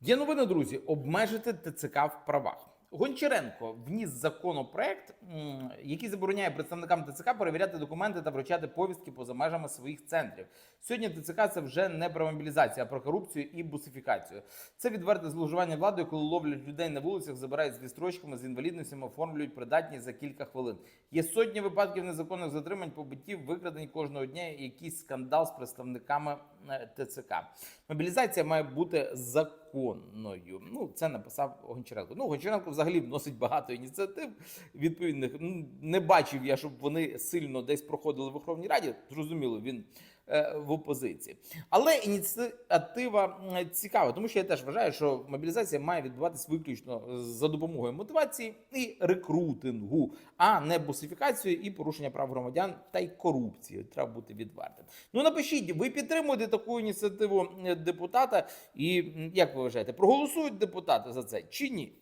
Є новини, друзі, обмежити ТЦК в правах. Гончаренко вніс законопроект, який забороняє представникам ТЦК перевіряти документи та вручати повістки поза межами своїх центрів. Сьогодні ТЦК це вже не про мобілізацію, а про корупцію і бусифікацію. Це відверте зловживання владою, коли ловлять людей на вулицях, забирають з вістрочками, з інвалідностями, оформлюють придатність за кілька хвилин. Є сотні випадків незаконних затримань, побиттів, викрадень кожного дня. Якийсь скандал з представниками е, ТЦК. Мобілізація має бути законною. Ну це написав Гончаренко. Ну Гончаренко взагалі вносить багато ініціатив відповідних. Ну, Не бачив я, щоб вони сильно десь проходили в Верховній Раді. Зрозуміло, він е, в опозиції. Але ініціатива цікава, тому що я теж вважаю, що мобілізація має відбуватись виключно за допомогою мотивації і рекрутингу, а не бусифікацією і порушення прав громадян та й корупції. Треба бути відвертим. Ну напишіть, ви підтримуєте таку ініціативу е, депутата, і як ви вважаєте, проголосують депутати за це чи ні?